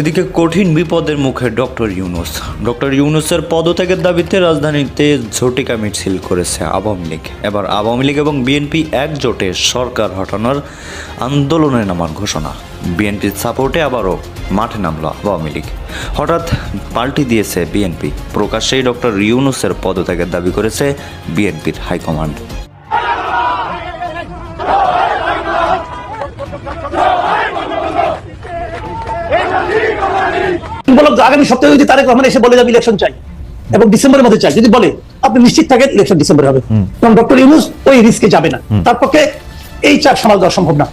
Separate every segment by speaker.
Speaker 1: এদিকে কঠিন বিপদের মুখে ডক্টর ইউনুস। ডক্টর ইউনুসের পদত্যাগের দাবিতে রাজধানীতে ঝটিকা মিছিল করেছে আওয়ামী লীগ। এবার আওয়ামী লীগ এবং বিএনপি একজোটে সরকার হটানোর আন্দোলনে নামার ঘোষণা। বিএনপির সাপোর্টে আবারও মাঠে নামল আওয়ামী লীগ। হঠাৎ পাল্টি দিয়েছে বিএনপি। প্রকাশ্যেই ডক্টর ইউনুসের পদত্যাগের দাবি করেছে বিএনপির হাইকমান্ড।
Speaker 2: বললাম আগামী সপ্তাহে যদি তারেক রহমান এসে বলে যাবে ইলেকশন চাই এবং ডিসেম্বরের মধ্যে চাই যদি বলে আপনি নিশ্চিত থাকেন ইলেকশন ডিসেম্বরে হবে। কারণ ডক্টর ইউনুস ওই রিস্কে যাবে না। তার পক্ষে এই চাপ সামাল দেওয়া সম্ভব না।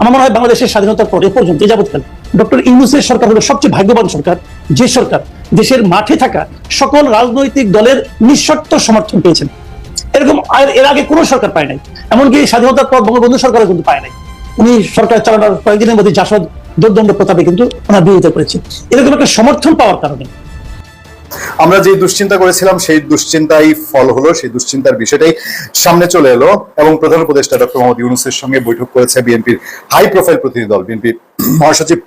Speaker 2: আমার মনে হয় বাংলাদেশের স্বাধীনতার পরে এ পর্যন্ত যাবৎকাল ডক্টর ইউনুসের সরকার হলো সবচেয়ে ভাগ্যবান সরকার যে সরকার দেশের মাঠে থাকা সকল রাজনৈতিক দলের নিঃশর্ত সমর্থন পেয়েছেন। এরকম আর এর আগে কোনো সরকার পায় নাই। এমনকি স্বাধীনতার পর বঙ্গবন্ধু সরকারও কিন্তু পায় নাই। উনি সরকার চালানোর কয়েকদিনের মধ্যে জাসদ দুর্দণ্ড প্রতাপে কিন্তু ওনার বিরোধিতা করেছে। এরকম একটা সমর্থন পাওয়ার কারণে।
Speaker 3: আমরা যে দুশ্চিন্তা করেছিলাম সেই দুশ্চিন্তাই ফল হলো সেই দুশ্চিন্তার বিষয়টাই সামনে চলে এলো এবং প্রধান উপদেষ্টা ডক্টর মোহাম্মদ ইউনুসের সঙ্গে বৈঠক করেছে বিএনপির হাই প্রোফাইল প্রতিনিধি দল বিএনপির মহাসচিব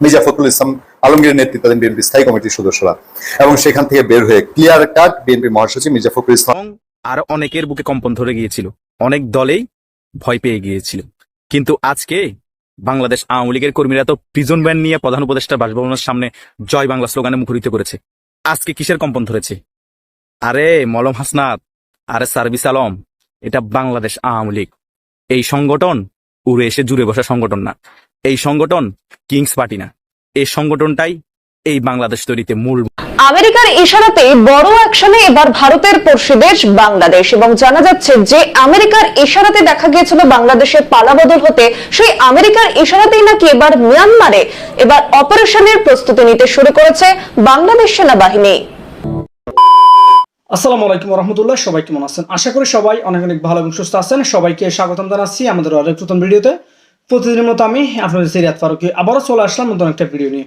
Speaker 3: মির্জা ফখরুল ইসলাম আলমগীরের নেতৃত্বাধীন বিএনপি স্থায়ী কমিটির সদস্যরা এবং সেখান থেকে বের হয়ে ক্লিয়ার কাট বিএনপি মহাসচিব মির্জা ফখরুল ইসলাম
Speaker 4: আর অনেকের বুকে কম্পন ধরে গিয়েছিল। অনেক দলেই ভয় পেয়ে গিয়েছিল। কিন্তু আজকে বাংলাদেশ আওয়ামী লীগের কর্মীরা তো প্রিজন ব্যান নিয়ে প্রধান উপদেষ্টা বাসভবনের সামনে জয় বাংলা স্লোগানে মুখরিত করেছে। আজকে কিসের কম্পন ধরেছে? আরে মলম হাসনাত, আরে সার্ভিস আলম, এটা বাংলাদেশ আওয়ামী লীগ। এই সংগঠন উড়ে এসে জুড়ে বসা সংগঠন না। এই সংগঠন কিংস পার্টি না। এই সংগঠনটাই এই বাংলাদেশ তৈরিতে মূল
Speaker 5: আমেরিকার ইশারাতে বড় অ্যাকশনে এবার ভারতের পড়শি দেশ বাংলাদেশ এবং জানা যাচ্ছে যে আমেরিকার ইশারাতে দেখা গিয়েছিল বাংলাদেশের পালাবদল হতে, সেই আমেরিকার ইশারাতেই নাকি এবার মিয়ানমারে এবার অপারেশনের প্রস্তুতি নিতে শুরু করেছে বাংলাদেশ সেনাবাহিনী।
Speaker 6: আসসালামু আলাইকুম রহমতুল্লাহ সবাই কেমন আছেন? আশা করি সবাই অনেক অনেক ভালো এবং সুস্থ আছেন। সবাইকে স্বাগতম জানাচ্ছি আমাদের অনেক নতুন ভিডিওতে। প্রতিদিনের মতো আমি আপনাদের সিরিয়াত ফারুকি আবারও চলে আসলাম নতুন একটা ভিডিও নিয়ে।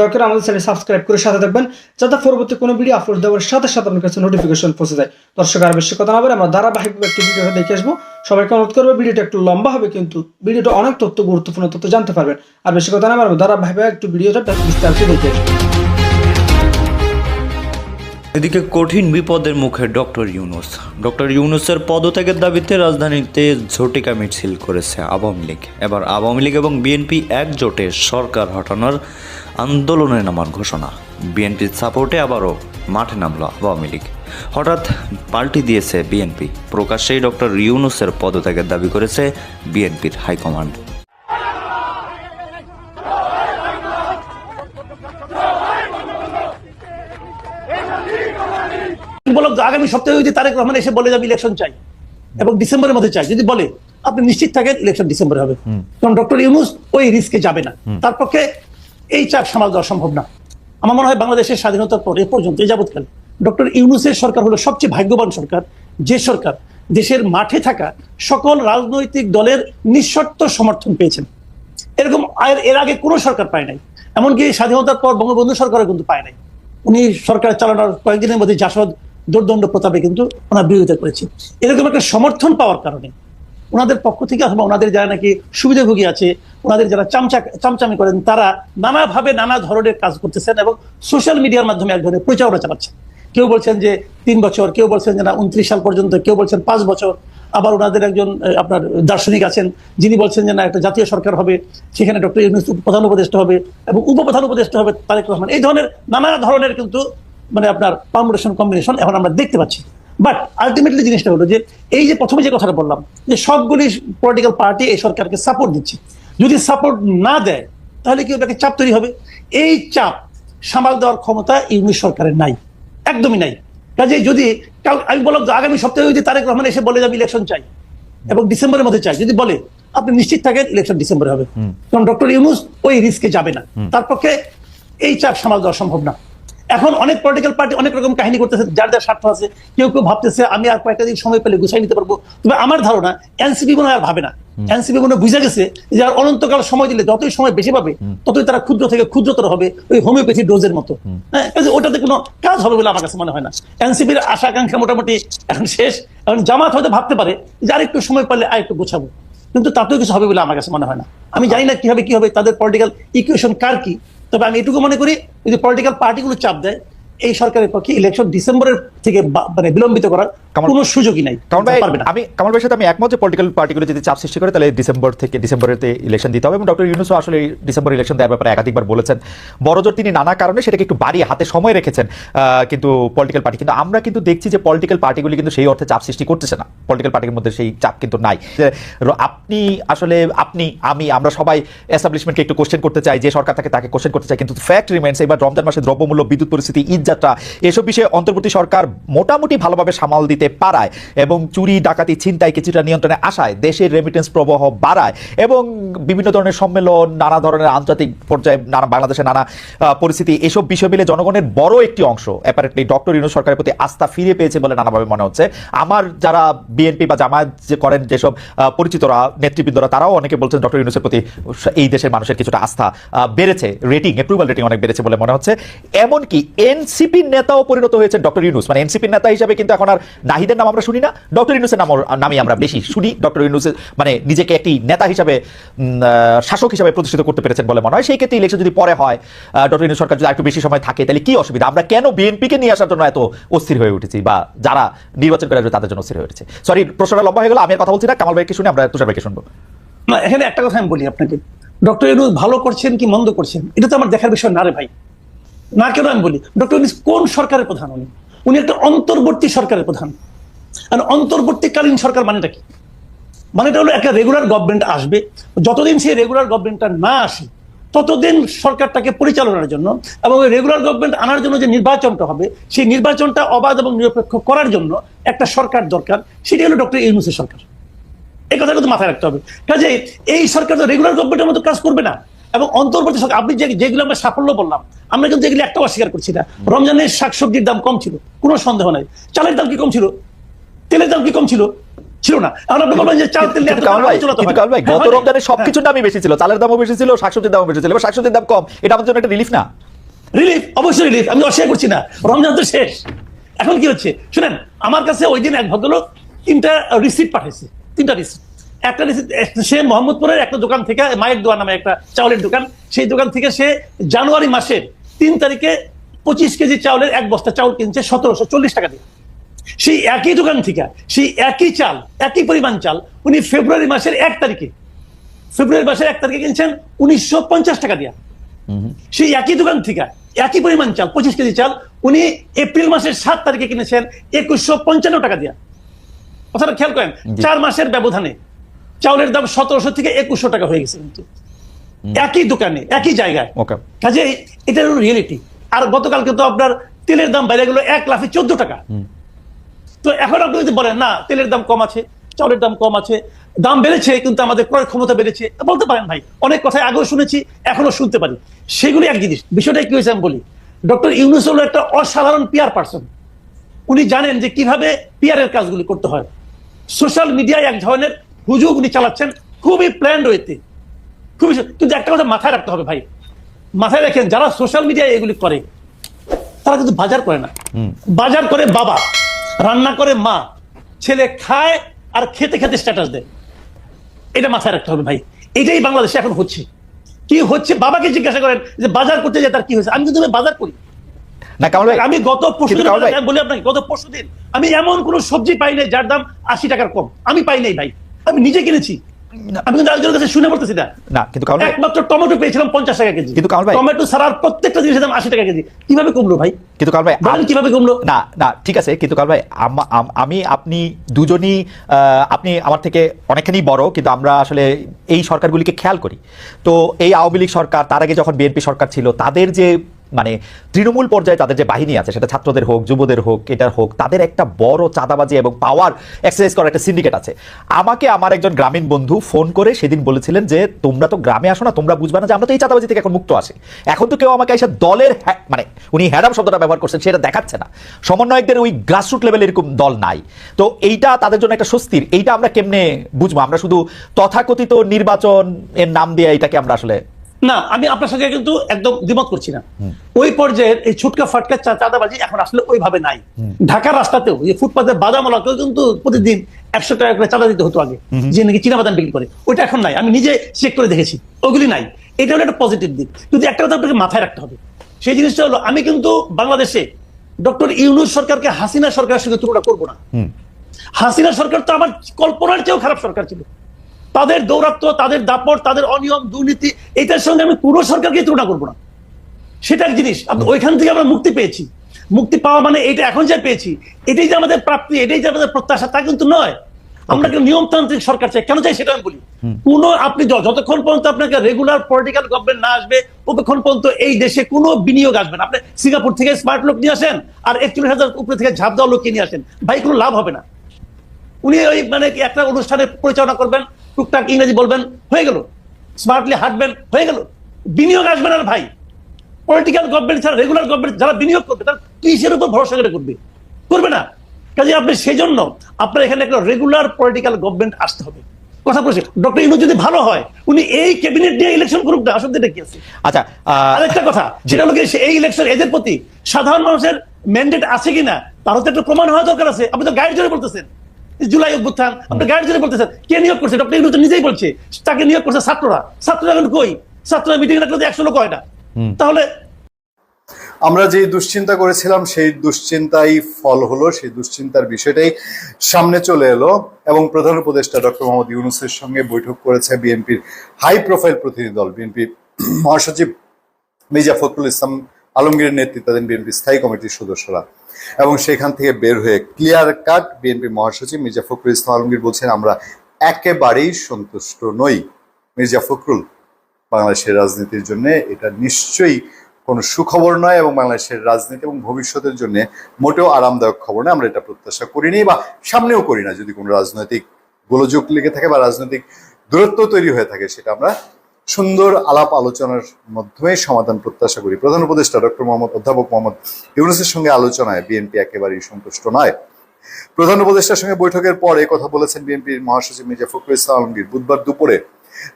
Speaker 6: দরকার আমাদের চ্যানেল সাবস্ক্রাইব করে সাথে থাকবেন, যাতে পরবর্তী কোনো ভিডিও আপলোড দেওয়ার সাথে সাথে আপনার কাছে নোটিফিকেশন পৌঁছে যায়। দর্শক, আর বেশি কথা না বলে আমরা ধারাবাহিকভাবে একটি ভিডিওটা দেখে আসব। সবাইকে অনুরোধ করব ভিডিওটা একটু লম্বা হবে কিন্তু ভিডিওটা অনেক তথ্য গুরুত্বপূর্ণ তথ্য জানতে পারবেন। আর বেশি কথা না বলে ধারাবাহিকভাবে একটু ভিডিওটা বিস্তারিত দেখে আসব।
Speaker 1: এদিকে কঠিন বিপদের মুখে ডক্টর ইউনুস। ডক্টর ইউনুসের পদত্যাগের দাবিতে রাজধানীতে ঝটিকা মিছিল করেছে আওয়ামী লীগ। এবার আওয়ামী লীগ এবং বিএনপি একজোটে সরকার হটানোর আন্দোলনে নামার ঘোষণা। বিএনপির সাপোর্টে আবারও মাঠে নামল আওয়ামী লীগ। হঠাৎ পাল্টি দিয়েছে বিএনপি। প্রকাশ্যেই ডক্টর ইউনুসের পদত্যাগের দাবি করেছে বিএনপির হাইকমান্ড।
Speaker 2: বললাম আগামী সপ্তাহে যদি তারেক রহমান এসে বলে যাবে ইলেকশন চাই। এবং ডিসেম্বরের মধ্যে চাই। যদি বলে আপনি নিশ্চিত থাকেন ইলেকশন ডিসেম্বরে হবে। কারণ ডক্টর ইউনুস ওই রিস্কে যাবে না। তার পক্ষে এই চাপ সামাল দেওয়া সম্ভব না। আমার মনে হয় বাংলাদেশের স্বাধীনতার পরে এ পর্যন্ত যাবৎকাল ডক্টর ইউনুসের সরকার হলো সবচেয়ে ভাগ্যবান সরকার। যে সরকার দেশের মাঠে থাকা সকল রাজনৈতিক দলের নিঃশর্ত সমর্থন পেয়েছেন। এরকম এর আগে কোনো সরকার পায় নাই। এমনকি স্বাধীনতার পর বঙ্গবন্ধু সরকারও কিন্তু পায় নাই। উনি সরকার চালানোর কয়েকদিনের মধ্যে জাসদ দুর্দণ্ড প্রতাপে কিন্তু ওনার বিরোধিতা করেছে। এরকম একটা সমর্থন পাওয়ার কারণে ওনাদের পক্ষ থেকে অথবা ওনাদের যারা নাকি সুবিধাভোগী আছে, ওনাদের যারা চামচা চামচামি করেন, তারা নানাভাবে নানা ধরনের কাজ করতেছেন এবং সোশ্যাল মিডিয়ার মাধ্যমে এক ধরনের প্রচারণা চালাচ্ছেন। কেউ বলছেন যে তিন বছর, কেউ বলছেন যে না, উনত্রিশ সাল পর্যন্ত, কেউ বলছেন পাঁচ বছর। আবার ওনাদের একজন আপনার দার্শনিক আছেন, যিনি বলছেন যে না, একটা জাতীয় সরকার হবে, সেখানে ডক্টর ইউনুস প্রধান উপদেষ্টা হবে এবং উপপ্রধান উপদেষ্টা হবে তারেক রহমান। এই ধরনের নানা ধরনের কিন্তু মানে আপনার পারমুটেশন কম্বিনেশন এখন আমরা দেখতে পাচ্ছি। বাট আলটিমেটলি জিনিসটা হলো যে এই যে প্রথমে যে কথাটা বললাম যে সবগুলি পলিটিক্যাল পার্টি এই সরকারকে সাপোর্ট দিচ্ছে। যদি সাপোর্ট না দেয় তাহলে কি ওটাকে চাপ তৈরি হবে? এই চাপ সামাল দেওয়ার ক্ষমতা ইউনিশ সরকারের নাই। একদমই নাই। কাজে যদি আমি বললাম যে আগামী সপ্তাহে যদি তারেক রহমান এসে বলে যে আমি ইলেকশন চাই এবং ডিসেম্বরের মধ্যে চাই যদি বলে আপনি নিশ্চিত থাকেন ইলেকশন ডিসেম্বরে হবে। কারণ ডক্টর ইউনুস ওই রিস্কে যাবে না। তার পক্ষে এই চাপ সামাল দেওয়া সম্ভব না। এখন অনেক পলিটিক্যাল পার্টি অনেক রকম কাহিনী করতেছে যার যার স্বার্থ আছে কেউ কেউ ভাবতেছে আমি আর কয়েকটা দিন সময় পেলে গুছাই নিতে পারব। তবে আমার ধারণা এনসিপি মনে আর ভাবে না। এনসিপি মনে বুঝে গেছে যে আর অনন্তকাল সময় দিলে যতই সময় বেশি পাবে ততই তারা ক্ষুদ্র থেকে ক্ষুদ্রতর হবে ওই হোমিওপ্যাথি ডোজের মতো। হ্যাঁ ওটাতে কোনো কাজ হবে বলে আমার কাছে মনে হয় না। এনসিপির আশা আকাঙ্ক্ষা মোটামুটি এখন শেষ। এখন জামাত হয়তো ভাবতে পারে যে আর একটু সময় পারলে আর একটু গোছাবো। কিন্তু তাতেও কিছু হবে বলে আমার কাছে মনে হয় না। আমি জানি না কি হবে কি হবে তাদের পলিটিক্যাল ইকুয়েশন কার কি? তবে আমি এটুকু মনে করি যদি পলিটিক্যাল পার্টিগুলো চাপ দেয় এই সরকারের পক্ষে ইলেকশন ডিসেম্বরের থেকে মানে বিলম্বিত করার কোনো সুযোগই নাই।
Speaker 7: কারণ ভাই আমি কামাল ভাইয়ের সাথে আমি একমত যে পলিটিক্যাল পার্টিগুলো যদি চাপ সৃষ্টি করে তাহলে ডিসেম্বর থেকে ডিসেম্বরেতে ইলেকশন দিতে হবে এবং ডক্টর ইউনুসও আসলে ডিসেম্বর ইলেকশন দেওয়ার ব্যাপারে একাধিকবার বলেছেন। বড়জোর তিনি নানা কারণে সেটাকে একটু বাড়িয়ে হাতে সময় রেখেছেন কিন্তু পলিটিক্যাল পার্টি কিন্তু আমরা কিন্তু দেখছি যে পলিটিক্যাল পার্টিগুলি কিন্তু সেই অর্থে চাপ সৃষ্টি করতেছে না। পলিটিক্যাল পার্টির মধ্যে সেই চাপ কিন্তু নাই। আপনি আসলে আপনি আমি আমরা সবাই এস্টাবলিশমেন্টকে একটু কোশ্চেন করতে চাই যে সরকার থাকে তাকে কোশ্চেন করতে চাই কিন্তু ফ্যাক্ট রিমেন্স এবার রমজান মাসে দ্রব্যমূল্য বিদ্যুৎ পরিস্থিতি ঈদ যাত্রা। এসব বিষয়ে অন্তর্বর্তী সরকার মোটামুটি ভালোভাবে সামাল দিতে পারায় এবং চুরি, ডাকাতি, ছিনতাই কিছুটা নিয়ন্ত্রণে আসায় দেশের রেমিটেন্স প্রবাহ বাড়ায় এবং বিভিন্ন ধরনের সম্মেলন, নানা ধরনের আন্তর্জাতিক পর্যায়ে নানা, বাংলাদেশের নানা পরিস্থিতি, এসব বিষয় মিলে জনগণের বড় একটি অংশ অ্যাপারেন্টলি ডক্টর ইউনুস সরকারের প্রতি আস্থা ফিরে পেয়েছে বলে নানাভাবে মনে হচ্ছে। আমার যারা বিএনপি বা জামায়াত যে করেন যেসব পরিচিতরা, নেতৃবৃন্দরা, তারাও অনেকে বলছেন ডক্টর ইউনুসের প্রতি এই দেশের মানুষের কিছুটা আস্থা বেড়েছে। রেটিং অ্যাপ্রুভাল রেটিং অনেক বেড়েছে বলে মনে হচ্ছে। এমনকি এনসিপির নেতাও পরিণত হয়েছেন ডক্টর ইউনুস। মানে এনসিপির নেতা হিসাবে কিন্তু এখন আর নাহিদের নাম আমরা শুনি না। ডক্টর ইউনুসের নাম নামই আমরা বেশি শুনি। ডক্টর ইউনুসের মানে নিজেকে একটি নেতা হিসাবে শাসক হিসাবে প্রতিষ্ঠিত করতে পেরেছেন বলে মনে হয়। সেই ক্ষেত্রে ইলেকশন যদি পরে হয় ডক্টর ইউনুস সরকার যদি একটু বেশি সময় থাকে, তাহলে কি অসুবিধা? আমরা কেন বিএনপিকে নিয়ে আসার জন্য এত অস্থির হয়ে উঠেছি? বা যারা নির্বাচন করে তাদের জন্য অস্থির হয়ে উঠেছে। সরি প্রশ্নটা লম্বা হয়ে গেল, আমি কথা বলছি না। কামাল ভাইকে শুনি, আমরা তুষার ভাইকে শুনব।
Speaker 2: না, এখানে একটা কথা আমি বলি আপনাকে। ডক্টর ইউনুস ভালো করছেন কি মন্দ করছেন? এটা তো আমার দেখার বিষয় না রে ভাই। না কেন আমি বলি? ডক্টর কোন সরকারের প্রধান উনি? উনি একটা অন্তর্বর্তী সরকারের প্রধান। আর অন্তর্বর্তীকালীন সরকার মানেটা কি? মানেটা হলো একটা রেগুলার গভর্নমেন্ট আসবে, যতদিন সেই রেগুলার গভর্নমেন্টটা না আসে, ততদিন সরকারটাকে পরিচালনার জন্য এবং রেগুলার গভর্নমেন্ট আনার জন্য যে নির্বাচনটা হবে, সেই নির্বাচনটা অবাধ এবং নিরপেক্ষ করার জন্য একটা সরকার দরকার সেটি হলো ডক্টর ইউনুসের সরকার। এই কথা কিন্তু মাথায় রাখতে হবে। কাজে এই সরকার তো রেগুলার গভর্নমেন্টের মতো কাজ করবে না। এবং অন্তর্বর্তী সরকার আপনি যেগুলো আমরা সাফল্য বললাম আমরা কিন্তু এগুলো একটাও অস্বীকার করছি না। রমজানের শাকসবজির দাম কম ছিল কোনো সন্দেহ নাই। চালের দাম কি কম ছিল? তেলের দাম কি কম ছিল? ছিল না। এখন আপনি বলবেন যে চাল তেল নিয়ে
Speaker 7: কিন্তু
Speaker 2: এত
Speaker 7: কামাল ভাই
Speaker 2: আলোচনা তো
Speaker 7: কিন্তু। কামাল ভাই গত রমজানে সবকিছুর দামই বেশি ছিল চালের দামও বেশি ছিল শাকসবজির দামও বেশি ছিল। এবার শাকসবজির দাম কম এটা আমাদের জন্য একটা রিলিফ না?
Speaker 2: রিলিফ অবশ্যই রিলিফ আমি অস্বীকার করছি না। রমজান তো শেষ। এখন কি হচ্ছে? শুনেন আমার কাছে ওই দিন এক ভদ্রলোক তিনটা রিসিপ্ট পাঠাইছে তিনটা রিসিপ্ট একটা সে মোহাম্মদপুরের একটা দোকান থেকে মায়ের দোয়া নামে একটা চাউলের দোকান সেই দোকান থেকে সে জানুয়ারি মাসের তিন তারিখে পঁচিশ কেজি চাউলের এক বস্তা চাউল কিনছে সতেরোশো চল্লিশ টাকা দিয়ে। সেই একই দোকান থেকে সেই একই চাল একই পরিমাণ চাল উনি ফেব্রুয়ারি মাসের এক তারিখে ফেব্রুয়ারি মাসের এক তারিখে কিনছেন উনিশশো পঞ্চাশ টাকা দিয়া। সেই একই দোকান থেকে একই পরিমাণ চাল পঁচিশ কেজি চাল উনি এপ্রিল মাসের সাত তারিখে কিনেছেন একুশশো পঞ্চান্ন টাকা দিয়া। কথাটা খেয়াল করেন চার মাসের ব্যবধানে চাউলের দাম সতেরোশো থেকে একুশশো টাকা হয়ে গেছে কিন্তু। একই দোকানে একই জায়গায়। কাজে এটা হলো রিয়েলিটি আর গতকাল কিন্তু আপনার তেলের দাম বাইরে গেল এক লাফে চোদ্দ টাকা। তো এখন আপনি যদি বলেন না তেলের দাম কম আছে চাউলের দাম কম আছে দাম বেড়েছে কিন্তু আমাদের ক্রয় ক্ষমতা বেড়েছে বলতে পারেন ভাই অনেক কথাই আগেও শুনেছি এখনও শুনতে পারি। সেগুলি এক জিনিস বিষয়টা কি হয়েছে আমি বলি। ডক্টর ইউনুস হলো একটা অসাধারণ পিয়ার পার্সন উনি জানেন যে কীভাবে পিয়ারের কাজগুলি করতে হয়। সোশ্যাল মিডিয়ায় এক ধরনের হুজুগ উনি চালাচ্ছেন খুবই প্ল্যান্ড রয়েছে খুবই কিন্তু একটা কথা মাথায় রাখতে হবে ভাই। মাথায় রাখেন যারা সোশ্যাল মিডিয়ায় এগুলি করে তারা কিন্তু বাজার করে না। বাজার করে বাবা রান্না করে মা ছেলে খায় আর খেতে খেতে স্ট্যাটাস দেয়। এটা মাথায় রাখতে হবে ভাই। এটাই বাংলাদেশে এখন হচ্ছে। কি হচ্ছে? বাবাকে জিজ্ঞাসা করেন যে বাজার করতে যায় তার কি হয়েছে? আমি কিন্তু বাজার করি।
Speaker 7: না কামাল ভাই
Speaker 2: আমি গত পরশু বলি আপনাকে গত পরশু দিন আমি এমন কোন সবজি পাই নাই যার দাম আশি টাকার কম। আমি পাই নাই ভাই। আমি নিজে কিনেছি। আমি কিন্তু আরেকজনের কাছে শুনে বলতেছি না।
Speaker 7: না কিন্তু কামাল
Speaker 2: একমাত্র টমেটো পেয়েছিলাম পঞ্চাশ টাকা কেজি।
Speaker 7: কিন্তু কামাল ভাই-
Speaker 2: টমেটো ছাড়ার প্রত্যেকটা জিনিসের দাম আশি টাকা কেজি। কীভাবে কমলো ভাই?
Speaker 7: কিন্তু ভাই
Speaker 2: কীভাবে কমলো?
Speaker 7: না না ঠিক আছে কিন্তু ভাই আম- আপনি দুজনই আহ, আপনি আমার থেকে অনেকখানি বড় কিন্তু আমরা আসলে এই সরকারগুলিকে খেয়াল করি। তো এই আওয়ামী লীগ সরকার তার আগে যখন বিএনপি সরকার ছিল তাদের যে মানে তৃণমূল পর্যায়ে তাদের যে বাহিনী আছে, সেটা ছাত্রদের হোক, যুবদের হোক, এটার হোক, তাদের একটা বড় চাঁদাবাজি এবং পাওয়ার এক্সারসাইজ করার একটা সিন্ডিকেট আছে। আমাকে আমার একজন গ্রামীণ বন্ধু ফোন করে সেদিন বলেছিলেন যে, তোমরা তো গ্রামে আসো না, তোমরা বুঝবে না যে আমরা তো এই চাঁদাবাজি থেকে এখন মুক্ত আছি। এখন তো কেউ আমাকে এসে দলের মানে উনি হ্যাডাম শব্দটা ব্যবহার করছেন, সেটা দেখাচ্ছে না। সমন্বয়কদের ওই গ্রাসরুট লেভেল এরকম দল নাই। তো এইটা তাদের জন্য একটা স্বস্তির, এইটা আমরা কেমনে বুঝব? আমরা শুধু তথাকথিত নির্বাচন এর নাম দিয়ে এটাকে আমরা আসলে
Speaker 2: না আমি আপনার সঙ্গে কিন্তু একদম দ্বিমত করছি না। ওই পর্যায়ের এই ছুটকা ফাটকা চাঁদাবাজি এখন আসলে ওইভাবে নাই। ঢাকার রাস্তাতেও যে ফুটপাতের বাদামলাকেও কিন্তু প্রতিদিন একশো টাকা করে চাঁদা দিতে হতো আগে যে নাকি চীনা বাদাম বিক্রি করে। ওইটা এখন নাই আমি নিজে চেক করে দেখেছি ওগুলি নাই। এটা হলো একটা পজিটিভ দিক। কিন্তু একটা কথা আপনাকে মাথায় রাখতে হবে সেই জিনিসটা হলো আমি কিন্তু বাংলাদেশে ডক্টর ইউনুস সরকারকে হাসিনা সরকারের সঙ্গে তুলনা করব না। হাসিনা সরকার তো আমার কল্পনার চেয়েও খারাপ সরকার ছিল। তাদের দৌরাত্ম তাদের দাপট তাদের অনিয়ম দুর্নীতি এটার সঙ্গে আমি পুরো সরকারকে তুলনা করব না। সেটা এক জিনিস। আপ- ওইখান থেকে আমরা মুক্তি পেয়েছি। মুক্তি পাওয়া মানে এটা এখন যা পেয়েছি এটাই যে আমাদের প্রাপ্তি এটাই যে আমাদের প্রত্যাশা তা কিন্তু নয়। আমরা কিন্তু নিয়মতান্ত্রিক সরকার চাই? কেন চাই সেটা আমি বলি। কোন আপনি যতক্ষণ পর্যন্ত আপনাকে রেগুলার পলিটিক্যাল গভর্নমেন্ট না আসবে ততক্ষণ পর্যন্ত এই দেশে কোনো বিনিয়োগ আসবে না। আপনি সিঙ্গাপুর থেকে স্মার্ট লোক নিয়ে আসেন আর একচল্লিশ হাজার উপরে থেকে ঝাঁপ দেওয়া লোককে নিয়ে আসেন। ভাই কোনো লাভ হবে না। উনি ওই মানে একটা অনুষ্ঠানে পরিচালনা করবেন টুকটাক ইংরেজি বলবেন হয়ে গেল। স্মার্টলি হাঁটবেন হয়ে গেল। বিনিয়োগ আসবে না ভাই। পলিটিক্যাল গভর্নমেন্ট ছাড়া রেগুলার গভর্নমেন্ট যারা বিনিয়োগ করবে তারা কিসের উপর ভরসা করে করবে? করবে না। কাজে আপনি সেই জন্য আপনার এখানে একটা রেগুলার পলিটিক্যাল গভর্নমেন্ট আসতে হবে। কথা বলছি ডক্টর ইনু যদি ভালো হয় উনি এই ক্যাবিনেট দিয়ে ইলেকশন করুক না অসুবিধা কি আছে?
Speaker 7: আচ্ছা
Speaker 2: আরেকটা কথা যেটা হলো কি, সে- এই ইলেকশন এদের প্রতি সাধারণ মানুষের ম্যান্ডেট আছে কিনা তারও তো একটা প্রমাণ হওয়া দরকার আছে। আপনি তো গাইড জোরে বলতেছেন। জুলাই অভ্যুত্থান আপনি গাইড জোরে বলতেছেন কে নিয়োগ করছে? ডক্টর ইউনুস তো নিজেই বলছে তাকে নিয়োগ করছে ছাত্ররা। ছাত্ররা এখন কই? ছাত্ররা মিটিং রাখলে তো একশো লোক হয় না। তাহলে
Speaker 3: আমরা যে দুশ্চিন্তা করেছিলাম সেই দুশ্চিন্তাই ফল হলো সেই দুশ্চিন্তার বিষয়টাই সামনে চলে এলো এবং প্রধান উপদেষ্টা ডক্টর মোহাম্মদ ইউনুসের সঙ্গে বৈঠক করেছে বিএনপির হাই প্রোফাইল প্রতিনিধি দল বিএনপি মহাসচিব মির্জা ফখরুল ইসলাম আলমগীরের নেতৃত্বাধীন বিএনপি স্থায়ী কমিটির সদস্যরা। এবং সেখান থেকে বের হয়ে ক্লিয়ার কাট বিএনপি মহাসচিব মির্জা ফখরুল ইসলাম আলমগীর বলছেন, আমরা একেবারেই সন্তুষ্ট নই। মির্জা ফখরুল, বাংলাদেশের রাজনীতির জন্য এটা নিশ্চয়ই কোনো সুখবর নয় এবং বাংলাদেশের রাজনীতি এবং ভবিষ্যতের জন্য মোটেও আরামদায়ক খবর নয়। আমরা এটা প্রত্যাশা করিনি বা সামনেও করি না। যদি কোনো রাজনৈতিক গোলযোগ লেগে থাকে বা রাজনৈতিক দূরত্ব তৈরি হয়ে থাকে, সেটা আমরা সুন্দর আলাপ আলোচনার মাধ্যমে সমাধান প্রত্যাশা করি। প্রধান উপদেষ্টা ডক্টর মোহাম্মদ অধ্যাপক মোহাম্মদ ইউনুসের সঙ্গে আলোচনায় বিএনপি একেবারেই সন্তুষ্ট নয়। প্রধান উপদেষ্টার সঙ্গে বৈঠকের পরে কথা বলেছেন বিএনপির মহাসচিব মির্জা ফখরুল ইসলাম আলমগীর। বুধবার দুপুরে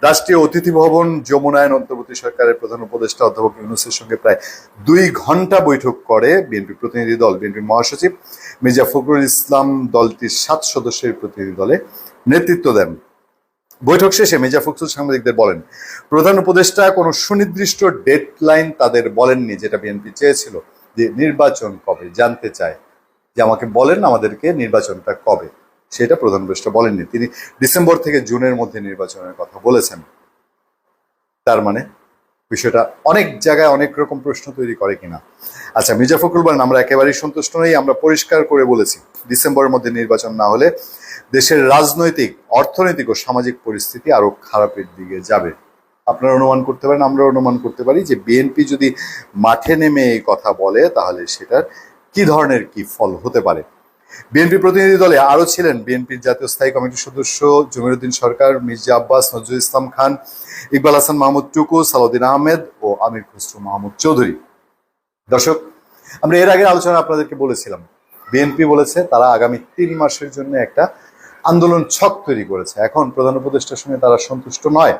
Speaker 3: রাষ্ট্রীয় অতিথি ভবন যমুনায়ন অন্তর্বর্তী সরকারের প্রধান উপদেষ্টা অধ্যাপক ইউনুসের সঙ্গে প্রায় দুই ঘণ্টা বৈঠক করে বিএনপি প্রতিনিধি দল। বিএনপির মহাসচিব মির্জা ফখরুল ইসলাম দলটির সাত সদস্যের প্রতিনিধি দলে নেতৃত্ব দেন। বৈঠক শেষে মির্জা ফখরুল সাংবাদিকদের বলেন, প্রধান উপদেষ্টা কোনো সুনির্দিষ্ট ডেডলাইন তাদের বলেননি যেটা বিএনপি চেয়েছিল যে নির্বাচন কবে জানতে চায়। যে আমাকে বলেন আমাদেরকে নির্বাচনটা কবে। সেটা প্রধান উপদেষ্টা বলেননি। তিনি ডিসেম্বর থেকে জুনের মধ্যে নির্বাচনের কথা বলেছেন। তার মানে বিষয়টা অনেক জায়গায় অনেক রকম প্রশ্ন তৈরি করে কিনা। আচ্ছা মির্জা ফখরুল বলেন, আমরা একেবারেই সন্তুষ্ট নই, আমরা পরিষ্কার করে বলেছি, ডিসেম্বরের মধ্যে নির্বাচন না হলে দেশের রাজনৈতিক, অর্থনৈতিক ও সামাজিক পরিস্থিতি আরও খারাপের দিকে যাবে। আপনারা অনুমান করতে পারেন আমরা অনুমান করতে পারি যে বিএনপি যদি মাঠে নেমে এই কথা বলে, তাহলে সেটার কি ধরনের কি ফল হতে পারে? বিএনপি প্রতিনিধি দলে আরও ছিলেন বিএনপির জাতীয় স্থায়ী কমিটির সদস্য জমিরুদ্দিন সরকার, মির্জা আব্বাস, নজরুল ইসলাম খান, ইকবাল হাসান মাহমুদ টুকু, সালাউদ্দিন আহমেদ ও আমির খসরু মাহমুদ চৌধুরী। দর্শক, আমরা এর আগের আলোচনা আপনাদেরকে বলেছিলাম, বিএনপি বলেছে তারা আগামী তিন মাসের জন্য একটা আন্দোলন ছক তৈরি করেছে। এখন প্রধান উপদেষ্টার সঙ্গে তারা সন্তুষ্ট নয়।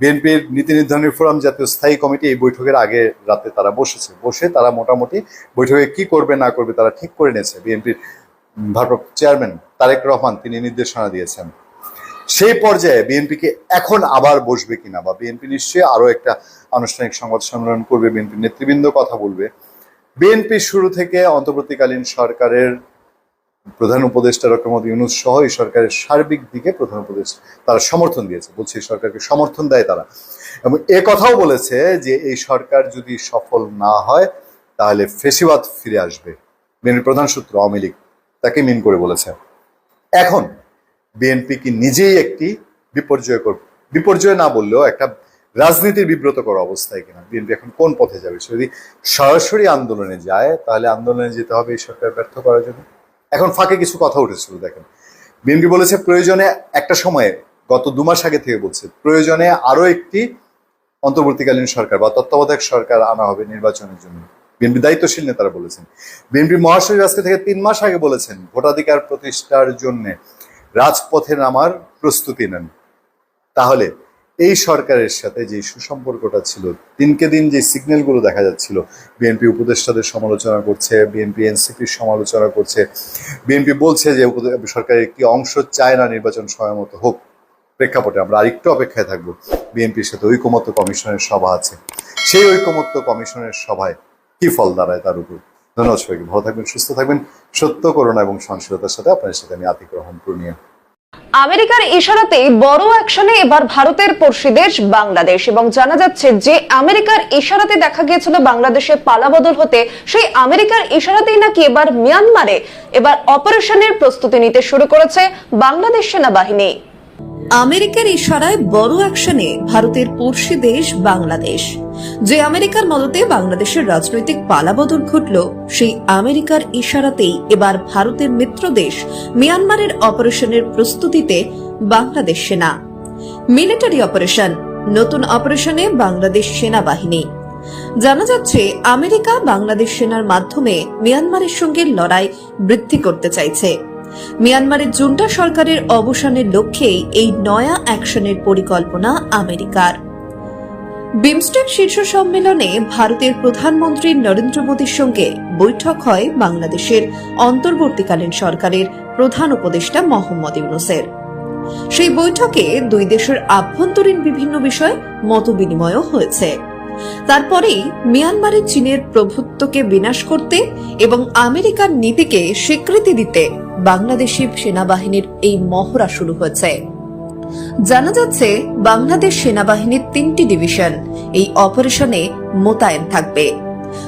Speaker 3: বিএনপির নীতি নির্ধারণী ফোরাম জাতীয় স্থায়ী কমিটি এই বৈঠকের আগে রাতে তারা বসেছে। বসে তারা মোটামুটি বৈঠকে কি করবে, না করবে তারা ঠিক করে নিয়েছে। বিএনপির ভারপ্রাপ্ত চেয়ারম্যান তারেক রহমান তিনি নির্দেশনা দিয়েছেন। সেই পর্যায়ে বিএনপিকে এখন আবার বসবে কিনা বা বিএনপি নিশ্চয়ই আরও একটা আনুষ্ঠানিক সংবাদ সম্মেলন করবে, বিএনপির নেতৃবৃন্দ কথা বলবে। বিএনপি শুরু থেকে অন্তর্বর্তীকালীন সরকারের প্রধান উপদেষ্টা ডক্টর মোদী ইউনুস সহ এই সরকারের সার্বিক দিকে প্রধান উপদেষ্টা তারা সমর্থন দিয়েছে। বলছে এই সরকারকে সমর্থন দেয় তারা। এবং এ কথাও বলেছে যে এই সরকার যদি সফল না হয়, তাহলে ফেসিবাদ ফিরে আসবে। বিএনপির প্রধান সূত্র আওয়ামী লীগ তাকে মিন করে বলেছে। এখন বিএনপি কি নিজেই একটি বিপর্যয়কর বিপর্যয় না বললেও একটা রাজনীতির বিব্রতকর অবস্থায় কিনা? বিএনপি এখন কোন পথে যাবে? যদি সরাসরি আন্দোলনে যায়, তাহলে আন্দোলনে যেতে হবে এই সরকার ব্যর্থ করার জন্য। এখন ফাঁকে কিছু কথা উঠেছিল, দেখেন। বিএনপি বলেছে প্রয়োজনে একটা সময়ে, গত দু মাস আগে থেকে বলছে, প্রয়োজনে আরও একটি অন্তর্বর্তীকালীন সরকার বা তত্ত্বাবধায়ক সরকার আনা হবে নির্বাচনের জন্য। বিএনপি দায়িত্বশীল নেতারা বলেছেন। বিএনপি মহাসচিব আজকে থেকে তিন মাস আগে বলেছেন, ভোটাধিকার প্রতিষ্ঠার জন্য রাজপথে নামার প্রস্তুতি নেন। তাহলে এই সরকারের সাথে যে সুসম্পর্কটা ছিল, দিনকে দিন যে সিগন্যালগুলো দেখা যাচ্ছিল, বিএনপি উপদেষ্টাদের সমালোচনা করছে, বিএনপি এনসিপির সমালোচনা করছে, বিএনপি বলছে যে সরকারের একটি অংশ চায় না নির্বাচন সময়মতো হোক। প্রেক্ষাপটে আমরা আরেকটু অপেক্ষায় থাকব। বিএনপির সাথে ঐকমত্য কমিশনের সভা আছে। সেই ঐকমত্য কমিশনের সভায় কি ফল দাঁড়ায় তার উপর? ধন্যবাদ সবাইকে। ভালো থাকবেন, সুস্থ থাকবেন। সত্য করোনা এবং সহনশীলতার সাথে আপনাদের সাথে আমি আতিক রহমান, পূর্ণিয়া।
Speaker 5: আমেরিকার ইশারাতে বড় অ্যাকশনে এবার ভারতের পড়শি দেশ বাংলাদেশ এবং জানা যাচ্ছে যে আমেরিকার ইশারাতে দেখা গিয়েছিল বাংলাদেশে পালাবদল হতে, সেই আমেরিকার ইশারাতেই নাকি এবার মিয়ানমারে এবার অপারেশনের প্রস্তুতি নিতে শুরু করেছে বাংলাদেশ সেনাবাহিনী।
Speaker 8: আমেরিকার ইশারায় বড় অ্যাকশনে ভারতের পড়শি দেশ বাংলাদেশ। যে আমেরিকার মদতে বাংলাদেশের রাজনৈতিক পালাবদল ঘটল, সেই আমেরিকার ইশারাতেই এবার ভারতের মিত্র দেশ মিয়ানমারের অপারেশনের প্রস্তুতিতে বাংলাদেশ সেনা। মিলিটারি অপারেশন, নতুন অপারেশনে বাংলাদেশ সেনাবাহিনী। জানা যাচ্ছে, আমেরিকা বাংলাদেশ সেনার মাধ্যমে মিয়ানমারের সঙ্গে লড়াই বৃদ্ধি করতে চাইছে। মিয়ানমারের জুন্টা সরকারের অবসানের লক্ষ্যেই এই নয়া অ্যাকশনের পরিকল্পনা আমেরিকার। বিমস্টেক শীর্ষ সম্মেলনে ভারতের প্রধানমন্ত্রী নরেন্দ্র মোদীর সঙ্গে বৈঠক হয় বাংলাদেশের অন্তর্বর্তীকালীন সরকারের প্রধান উপদেষ্টা মোহাম্মদ ইউনুসের। সেই বৈঠকে দুই দেশের আভ্যন্তরীণ বিভিন্ন বিষয়ে মত মতবিনিময়ও হয়েছে। তারপরেই মিয়ানমারে চীনের প্রভুত্বকে বিনাশ করতে এবং আমেরিকার নীতিকে স্বীকৃতি দিতে বাংলাদেশি সেনাবাহিনীর এই মহড়া শুরু হয়েছে। জানা যাচ্ছে, বাংলাদেশ সেনাবাহিনীর তিনটি ডিভিশন, এই অপারেশনে মোতায়েন থাকবে।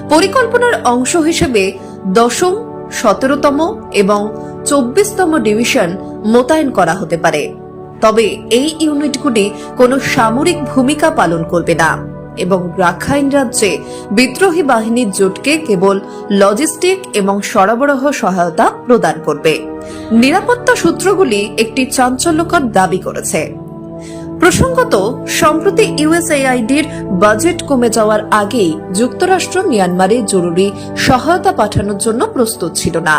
Speaker 8: পরিকল্পনার অংশ হিসেবে দশম, সতেরোতম এবং চব্বিশতম ডিভিশন মোতায়েন করা হতে পারে। তবে এই ইউনিটগুলি কোনো সামরিক ভূমিকা পালন করবে না এবং রাখাইন রাজ্যে বিদ্রোহী বাহিনীর জোটকে কেবল লজিস্টিক এবং সরবরাহ সহায়তা প্রদান করবে। নিরাপত্তা সূত্রগুলি একটি চাঞ্চল্যকর দাবি করেছে। প্রসঙ্গত, সম্প্রতি ইউএসএআইডির বাজেট কমে যাওয়ার আগেই যুক্তরাষ্ট্র মিয়ানমারে জরুরি সহায়তা পাঠানোর জন্য প্রস্তুত ছিল না।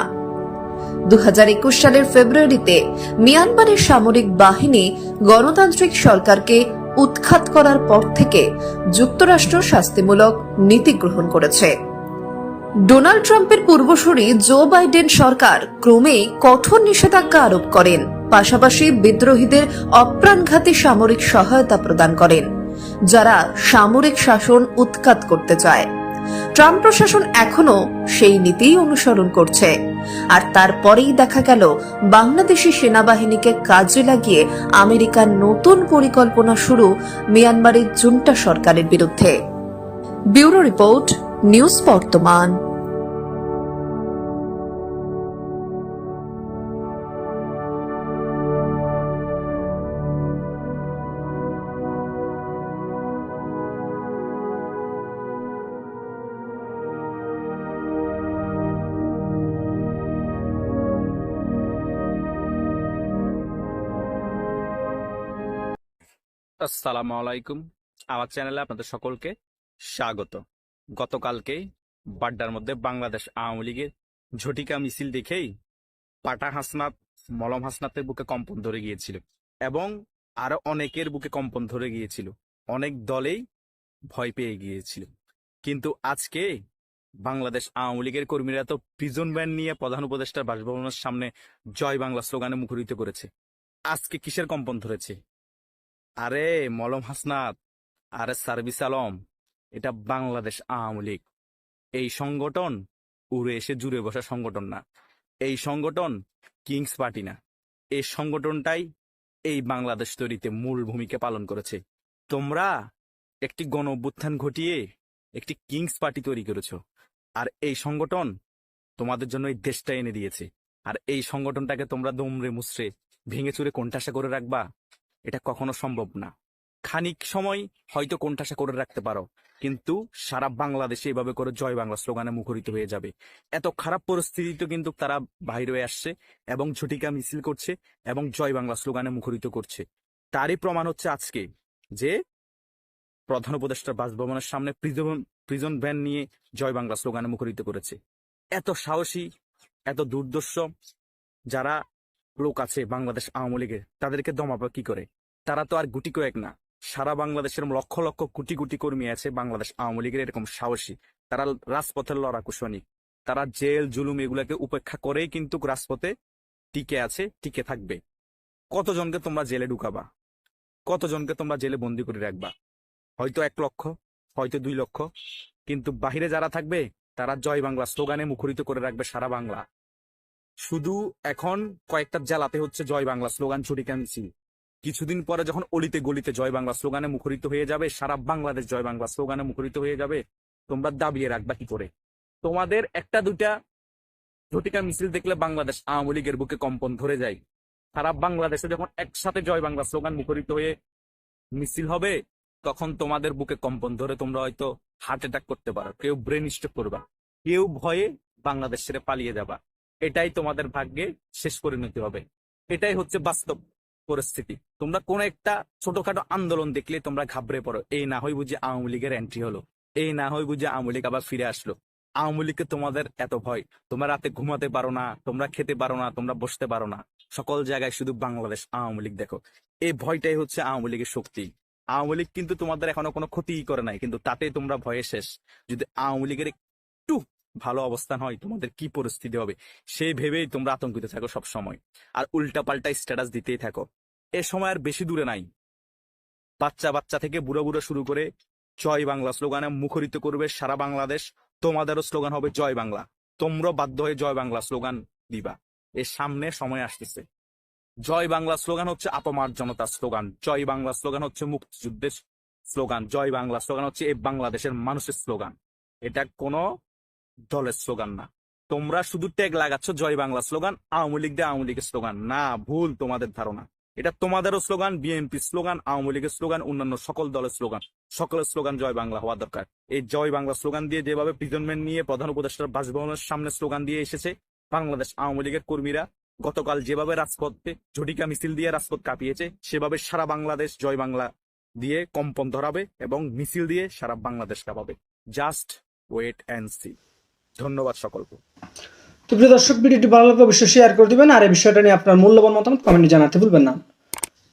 Speaker 8: দু হাজার একুশ সালের ফেব্রুয়ারিতে মিয়ানমারের সামরিক বাহিনী গণতান্ত্রিক সরকারকে উৎখাত করার পর থেকে যুক্তরাষ্ট্র শাস্তিমূলক নীতি গ্রহণ করেছে। ডোনাল্ড ট্রাম্পের পূর্বসূরি জো বাইডেন সরকার ক্রমেই কঠোর নিষেধাজ্ঞা আরোপ করেন। পাশাপাশি বিদ্রোহীদের অপ্রাণঘাতী সামরিক সহায়তা প্রদান করেন, যারা সামরিক শাসন উৎখাত করতে চায়। ট্রাম্প প্রশাসন এখনও সেই নীতিই অনুসরণ করছে। আর তারপরেই দেখা গেল, বাংলাদেশি সেনাবাহিনীকে কাজে লাগিয়ে আমেরিকার নতুন পরিকল্পনা শুরু মিয়ানমারের জুন্টা সরকারের বিরুদ্ধে। ব্যুরো রিপোর্ট, নিউজ বর্তমান।
Speaker 4: আসসালামু আলাইকুম। আমার চ্যানেলে আপনাদের সকলকে স্বাগত। গতকালকে বাড্ডার মধ্যে বাংলাদেশ আওয়ামী লীগের ঝটিকা মিছিল দেখেই পাটা হাসনাত, মলম হাসনাতের বুকে কম্পন ধরে গিয়েছিল এবং আরও অনেকের বুকে কম্পন ধরে গিয়েছিল। অনেক দলেই ভয় পেয়ে গিয়েছিল। কিন্তু আজকে বাংলাদেশ আওয়ামী লীগের কর্মীরা তো প্রিজন ব্যান নিয়ে প্রধান উপদেষ্টার বাসভবনের সামনে জয় বাংলা স্লোগানে মুখরিত করেছে। আজকে কিসের কম্পন ধরেছে? আরে মলম হাসনাত, আরে সার্ভিস আলম, এটা বাংলাদেশ আওয়ামী লীগ। এই সংগঠন উড়ে এসে জুড়ে বসা সংগঠন না। এই সংগঠন কিংস পার্টি না। এই সংগঠনটাই এই বাংলাদেশ তৈরিতে মূল ভূমিকা পালন করেছে। তোমরা একটি গণ অভ্যুত্থান ঘটিয়ে একটি কিংস পার্টি তৈরি করেছ। আর এই সংগঠন তোমাদের জন্য এই দেশটা এনে দিয়েছে। আর এই সংগঠনটাকে তোমরা দমড়ে মুচড়ে, ভেঙে চুরে কোনটাসা করে রাখবা। এটা কখনো সম্ভব না। খানিক সময় হয়তো কোণঠাসা করে রাখতে পারো, কিন্তু সারা বাংলাদেশে এভাবে করে জয় বাংলা স্লোগানে মুখরিত হয়ে যাবে। এত খারাপ পরিস্থিতিতে কিন্তু তারা হয়ে আসছে এবং ঝটিকা মিছিল করছে এবং জয় বাংলা স্লোগানে মুখরিত করছে। তারই প্রমাণ হচ্ছে আজকে যে প্রধান উপদেষ্টা বাসভবনের সামনে প্রিজন প্রিজন ভ্যান নিয়ে জয় বাংলা স্লোগানে মুখরিত করেছে। এত সাহসী, এত দুর্দর্শ যারা লোক আছে বাংলাদেশ আওয়ামী লীগের তাদেরকে দমাবে কি করে? তারা তো আর গুটি কয়েক না। সারা বাংলাদেশের লক্ষ লক্ষ কোটি কোটি কর্মী আছে বাংলাদেশ আওয়ামী লীগের এরকম সাহসী। তারা রাজপথের লড়াকু সৈনিক। তারা জেল, জুলুম এগুলাকে উপেক্ষা করেই কিন্তু রাজপথে টিকে আছে, টিকে থাকবে। কতজনকে তোমরা জেলে ঢুকাবা? কতজনকে তোমরা জেলে বন্দি করে রাখবা? হয়তো এক লক্ষ, হয়তো দুই লক্ষ। কিন্তু বাহিরে যারা থাকবে, তারা জয় বাংলা স্লোগানে মুখরিত করে রাখবে সারা বাংলা। শুধু এখন কয়েকটা জেলাতে হচ্ছে জয় বাংলা স্লোগান ছুটিকা মিছিল কিছুদিন পরে যখন অলিতে গলিতে জয় বাংলা স্লোগানে মুখরিত হয়ে যাবে, সারা বাংলাদেশ জয় বাংলা স্লোগানে মুখরিত হয়ে যাবে, তোমরা দাবিয়ে রাখবা কি করে? তোমাদের একটা দুটা ঝটিকা মিছিল দেখলে বাংলাদেশ আওয়ামী লীগের বুকে কম্পন ধরে যায়। সারা বাংলাদেশে যখন একসাথে জয় বাংলা স্লোগান মুখরিত হয়ে মিছিল হবে, তখন তোমাদের বুকে কম্পন ধরে তোমরা হয়তো হার্ট অ্যাটাক করতে পারো। কেউ ব্রেন স্ট্রোক করবা। কেউ ভয়ে বাংলাদেশ ছেড়ে পালিয়ে যাবা। এটাই তোমাদের ভাগ্যে শেষ করে নিতে হবে। এটাই হচ্ছে বাস্তব পরিস্থিতি। তোমরা কোন একটা ছোটখাটো আন্দোলন দেখলে তোমরা ঘাবড়ে পড়ো। এই না হয় বুঝে আওয়ামী লীগের এন্ট্রি হলো। এই না হয় বুঝি আওয়ামী লীগ আবার ফিরে আসলো। আওয়ামী লীগকে তোমাদের এত ভয়। তোমরা রাতে ঘুমাতে পারো না, তোমরা খেতে পারো না, তোমরা বসতে পারো না। সকল জায়গায় শুধু বাংলাদেশ, আওয়ামী লীগ দেখো। এই ভয়টাই হচ্ছে আওয়ামী লীগের শক্তি। আওয়ামী লীগ কিন্তু তোমাদের এখনও কোনো ক্ষতি করে নাই, কিন্তু তাতে তোমরা ভয়ে শেষ। যদি আওয়ামী লীগের ভালো অবস্থান হয়, তোমাদের কি পরিস্থিতি হবে? সেই ভেবেই তোমরা আতঙ্কিত থাকো সব সময় আর উল্টা পাল্টা স্ট্যাটাস দিতেই থাকো। এ সময় আর বেশি দূরে নাই। বাচ্চা বাচ্চা থেকে বুড়ো বুড়ো শুরু করে জয় বাংলা স্লোগানে মুখরিত করবে সারা বাংলাদেশ। তোমাদেরও স্লোগান হবে জয় বাংলা। তোমরা বাধ্য হয়ে জয় বাংলা স্লোগান দিবা। এর সামনে সময় আসতেছে। জয় বাংলা স্লোগান হচ্ছে আপমার জনতার স্লোগান। জয় বাংলা স্লোগান হচ্ছে মুক্তিযুদ্ধের স্লোগান। জয় বাংলা স্লোগান হচ্ছে এ বাংলাদেশের মানুষের স্লোগান। এটা কোনো দলের স্লোগান না। তোমরা শুধু ট্যাগ লাগাচ্ছ জয় বাংলা স্লোগান, আওয়ামী লীগ দিয়ে আওয়ামী লীগের স্লোগান। না, ভুল তোমাদের ধারণা। এটা তোমাদেরও স্লোগান, বিএনপি স্লোগান, আওয়ামী লীগের স্লোগান, অন্যান্য সকল দলের স্লোগান। সকলের স্লোগান জয় বাংলা হওয়া দরকার। এই জয় বাংলা স্লোগান দিয়ে যেভাবে প্রিজনমেন্ট নিয়ে প্রধান উপদেষ্টার বাসভবনের সামনে স্লোগান দিয়ে এসেছে, বাংলাদেশ আওয়ামী লীগের কর্মীরা গতকাল যেভাবে রাজপথে ঝটিকা মিছিল দিয়ে রাজপথ কাঁপিয়েছে, সেভাবে সারা বাংলাদেশ জয় বাংলা দিয়ে কম্পন ধরাবে এবং মিছিল দিয়ে সারা বাংলাদেশ কাঁপাবে। জাস্ট ওয়েট অ্যান্ড সি ধন্যবাদ সকলকে।
Speaker 6: তো প্রিয় দর্শক, ভিডিওটি ভালো লাগলে অবশ্যই শেয়ার করে দিবেন, আর এই বিষয়টা নিয়ে আপনার মূল্যবান মতামত কমেন্টে জানাতে ভুলবেন না।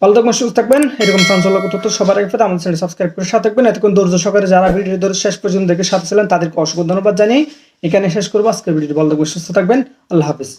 Speaker 6: ভালো থাকবেন, সুস্থ থাকবেন, এরকম চাঞ্চল্যক তথ্য সবার আগে আমাদের চ্যানেল সাবস্ক্রাইব করে সাথে থাকবেন। এতক্ষণ ধৈর্য সহকারে যারা ভিডিও ধরে শেষ পর্যন্ত দেখে সাথে ছিলেন, তাদেরকে অসংখ্য ধন্যবাদ জানিয়ে এখানে শেষ করব। আজকের ভিডিওটি ভালো থাকবেন, সুস্থ থাকবেন, আল্লাহ হাফিজ।